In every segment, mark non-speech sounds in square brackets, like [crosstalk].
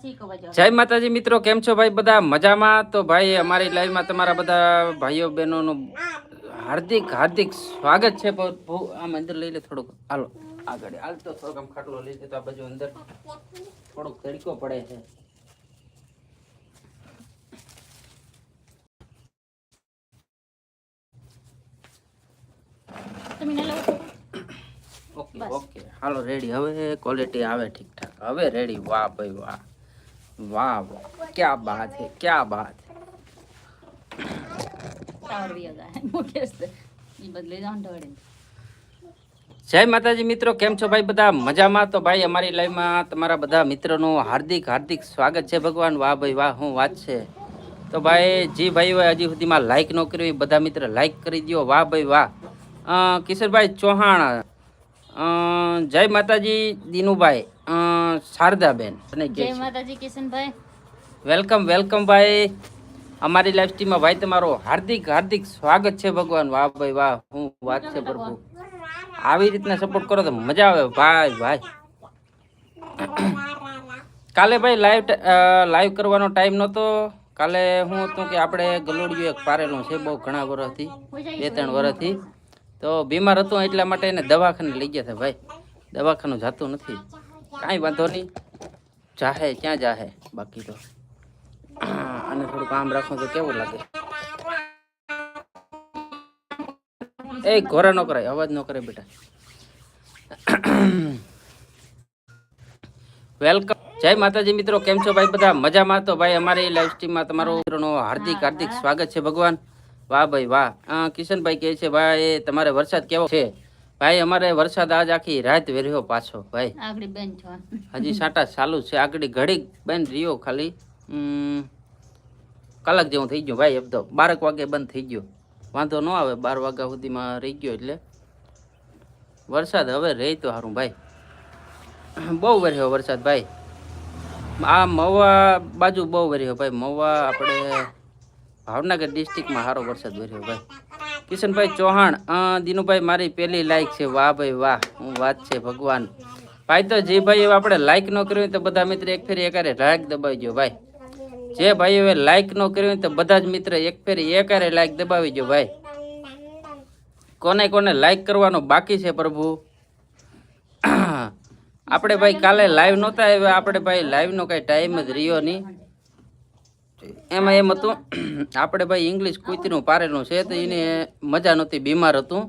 જય માતાજી મિત્રો કેમ છો ભાઈ બધા? મજામાં? તો ભાઈ અમારી લાઈવમાં તમારા બધા ભાઈઓ બહેનોનું હાર્દિક હાર્દિક સ્વાગત છે. આમ અંદર લઈ લે થોડુંક. હાલો આગળ. હાલ તો થોડોક આમ ખાટલો લઈ લે તો આ બાજુ અંદર થોડોક તડકો પડે છે? Okay okay. Hello ready. હવે ક્વોલિટી આવે ઠીક ઠાક હવે રેડી. વાહ ભાઈ વાહ. વાહ વાહ. ક્યાં બાત હે ક્યાં બાત ઢોળીને. જય માતાજી મિત્રો કેમ છો ભાઈ બધા? મજામાં? તો ભાઈ અમારી લાઈવમાં તમારા બધા મિત્રોનું હાર્દિક હાર્દિક સ્વાગત છે ભગવાન. વાહ ભાઈ વાહ હું વાત છે. તો ભાઈ જે ભાઈઓએ હજી સુધીમાં લાઈક ન કર્યું એ બધા મિત્ર લાઈક કરી દો વાહ ભાઈ વાહ. કિશોરભાઈ ચૌહાણ. જય માતાજી દિનુભાઈ. શારદાબેન અને જય માતાજી કિશનભાઈ. વેલકમ વેલકમ ભાઈ. અમારી લાઈવ સ્ટ્રીમમાં ભાઈ તમારો હાર્દિક હાર્દિક સ્વાગત છે ભગવાન. વાહ ભાઈ વાહ. હું વાત છે પ્રભુ. આવી રીતના સપોર્ટ કરો તો મજા આવે. ભાઈ ભાઈ. કાલે ભાઈ લાઈવ લાઈવ કરવાનો ટાઈમ નહોતો. કાલે હું હતું કે આપણે ગલોડિયું એક પારેલું છે બહુ ઘણા વર્ષથી બે ત્રણ વર્ષથી તો બીમાર હતું એટલા માટે એને દવાખાને લઈ ગયા હતા ભાઈ. દવાખાનું જાતું નથી. કાંઈ વાંધો નહીં. જાહે, ક્યાં જાહે? બાકી તો. [clears throat] અને થોડું કામ રાખો તો કેવું લાગે? એ ઘોરા નો કરાય, અવાજ નો કરે બેટા. [clears throat] વેલકમ. જય માતાજી મિત્રો, કેમ છો ભાઈ બધા? મજામાં તો ભાઈ અમારી લાઈવ સ્ટ્રીમમાં તમારું મિત્રોનો હાર્દિક હાર્દિક સ્વાગત છે ભગવાન. વાહ ભાઈ, વાહ. કિશનભાઈ કહે છે, ભાઈ, તમારે વરસાદ કેવો છે? ભાઈ અમારે વરસાદ આજ આખી રાત વેર્યો પાછો ભાઈ. આગળ બેન છો હજી સાટા ચાલુ છે આગળ ઘડી બંધ રહ્યો ખાલી. કલાક જેવું થઈ ગયું ભાઈ તો બારક વાગે બંધ થઈ ગયો. વાંધો ન આવે બાર વાગ્યા સુધીમાં રહી ગયો એટલે. વરસાદ હવે રહી તો સારું ભાઈ. બહુ વર્યો વરસાદ ભાઈ. આ મવા બાજુ બહુ વર્યો ભાઈ. મવા આપણે ભાવનગર ડિસ્ટ્રિક્ટમાં સારો વરસાદ વર્યો ભાઈ. કિશનભાઈ ચૌહાણ દિનુભાઈ મારી પહેલી લાઈક છે. વાહ ભાઈ વાહ હું વાત છે ભગવાન. ભાઈ તો જે ભાઈ આપણે લાઈક ન કર્યું તો બધા મિત્ર એક ફેરી એકારે લાઈક દબાવી દો ભાઈ. જે ભાઈઓએ લાઈક ન કર્યું તો બધા જ મિત્ર એક ફેરી એકારે લાઈક દબાવી દો ભાઈ. કોને કોને લાઈક કરવાનું બાકી છે પ્રભુ? [clears throat] આપણે ભાઈ કાલે લાઈવ નહોતા આવ્યા, આપણે ભાઈ લાઈવનો કાંઈ ટાઈમ જ રહ્યો નહીં. એમાં એમ હતું આપણે ભાઈ ઇંગ્લિશ કૂતરીનું પારેલું છે તો એને મજા નહોતી બીમાર હતું.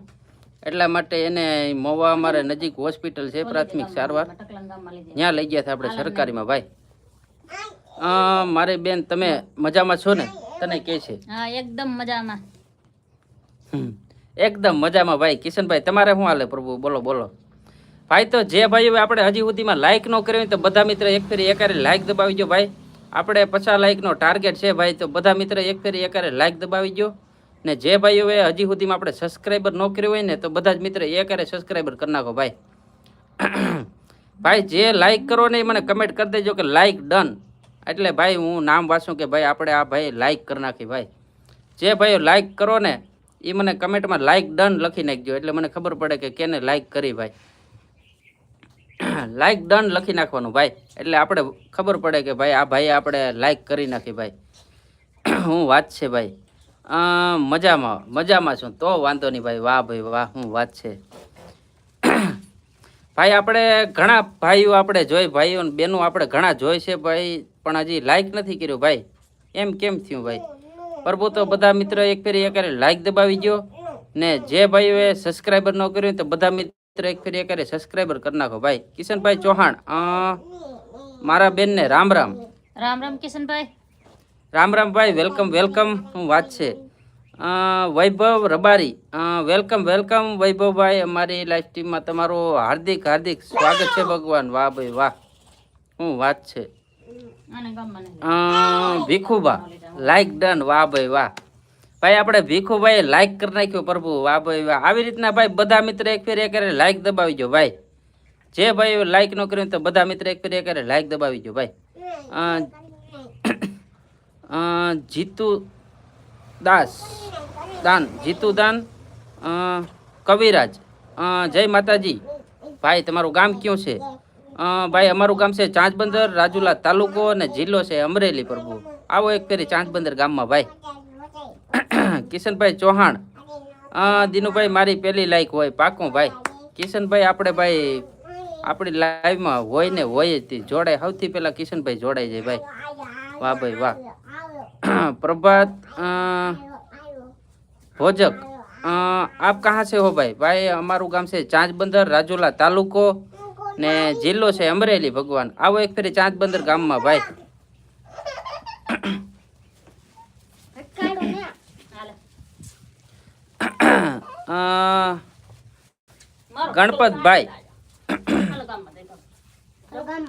એટલા માટે એને મોવા અમારે નજીક હોસ્પિટલ છે પ્રાથમિક સારવાર. ત્યાં લઈ ગયા હતા આપણે સરકારીમાં ભાઈ. મારી બેન તમે મજામાં છો ને? તને કે છે? એકદમ મજામાં. એકદમ મજામાં ભાઈ. કિશનભાઈ તમારે શું હાલે પ્રભુ? બોલો બોલો. ભાઈ તો જે ભાઈ આપણે હજી સુધીમાં લાઈક ન કર્યું તો બધા મિત્ર એક ફેરી એકારે લાઈક દબાવી દો ભાઈ. આપણે પચાસ લાઇકનો ટાર્ગેટ છે ભાઈ, તો બધા મિત્ર એક ફેરી એકારે લાઇક દબાવી ગયો ને જે ભાઈઓએ હજી સુધીમાં આપણે સબસ્ક્રાઈબર ન કર્યું હોય ને, તો બધા જ મિત્ર એકારે સબસ્ક્રાઈબર કરી નાખો ભાઈ. [coughs] ભાઈ, જે લાઇક કરો ને એ મને કમેન્ટ કરી દેજો કે લાઇક ડન એટલે ભાઈ, હું નામ વાંચું કે ભાઈ, આપણે આ ભાઈ લાઇક કરી નાખી ભાઈ. જે ભાઈઓ લાઇક કરો ને, એ મને કમેન્ટમાં લાઇક ડન લખી નાખજો. એટલે મને ખબર પડે કે કેને લાઇક કરી ભાઈ. [clears throat] લાઈક ડન લખી નાખવાનું ભાઈ. એટલે આપણે ખબર પડે કે ભાઈ આ ભાઈ આપણે લાઈક કરી નાખી ભાઈ. [clears throat] હું વાત છે ભાઈ. મજામાં મજામાં છું. તો વાંધો નહીં ભાઈ. વાહ ભાઈ, વાહ, હું વાત છે. [clears throat] ભાઈ, આપણે ઘણા ભાઈઓ આપણે જોઈ, ભાઈઓ ને બેનો આપણે ઘણા જોઈ છે ભાઈ, પણ હજી લાઈક નથી કર્યું ભાઈ. એમ કેમ થયું ભાઈ? પ્રભુ તો બધા મિત્રો એક ફેરી એક લાઈક દબાવી ગયો ને જે ભાઈઓએ સબસ્ક્રાઈબર ન કર્યું તો બધા મિત્ર એક ફેરી એક સબસ્ક્રાઈબર કરી નાખો ભાઈ. કિશનભાઈ ચૌહાણ મારા બેનને રામ રામ. રામ રામ કિશનભાઈ. રામ રામ ભાઈ વેલકમ વેલકમ હું વાત છે? વૈભવ રબારી વેલકમ વેલકમ વૈભવભાઈ અમારી લાઈફ ટીમમાં તમારું હાર્દિક હાર્દિક સ્વાગત છે ભગવાન. વાહ ભાઈ વાહ. હું વાત છે? ભીખુબા લાઈક ડન વાહ ભાઈ વાહ. ભાઈ, આપણે ભીખુભાઈ લાઈક કરી નાખ્યું, પ્રભુ. આ ભાઈ, આવી રીતના ભાઈ, બધા મિત્ર એક ફેર એક લાઈક દબાવી દો ભાઈ. જે ભાઈ લાઈક ન કર્યું તો બધા મિત્ર એક ફેર એક લાઈક દબાવી દો ભાઈ. જીતુ દાસ. દાન, જીતુ દાન કવિરાજ. જય માતાજી. ભાઈ, તમારું ગામ કયું છે? ભાઈ, અમારું ગામ છે ચાંચબંદર, રાજુલા તાલુકો અને જિલ્લો છે અમરેલી, પ્રભુ. આવો એક ફેરી ચાંચબંદર ગામમાં, ભાઈ. [coughs] કિશનભાઈ ચૌહાણ. દિનુભાઈ મારી પહેલી લાઈક હોય, પાકું ભાઈ. કિશનભાઈ આપણે ભાઈ, આપણી લાઈવમાં હોય ને હોય જ જોડાય. સૌથી પહેલાં કિશનભાઈ જોડાઈ જાય ભાઈ. વાહ ભાઈ, વાહ. [coughs] પ્રભાત ભોજક આપ કહા છે હો ભાઈ? ભાઈ, અમારું ગામ છે ચાંચબંદર રાજુલા તાલુકો ને જિલ્લો છે અમરેલી ભગવાન. આવો એક ફેરી ચાંચબંદર ગામમાં ભાઈ. [coughs] ગણપતભાઈ. ગામમાં?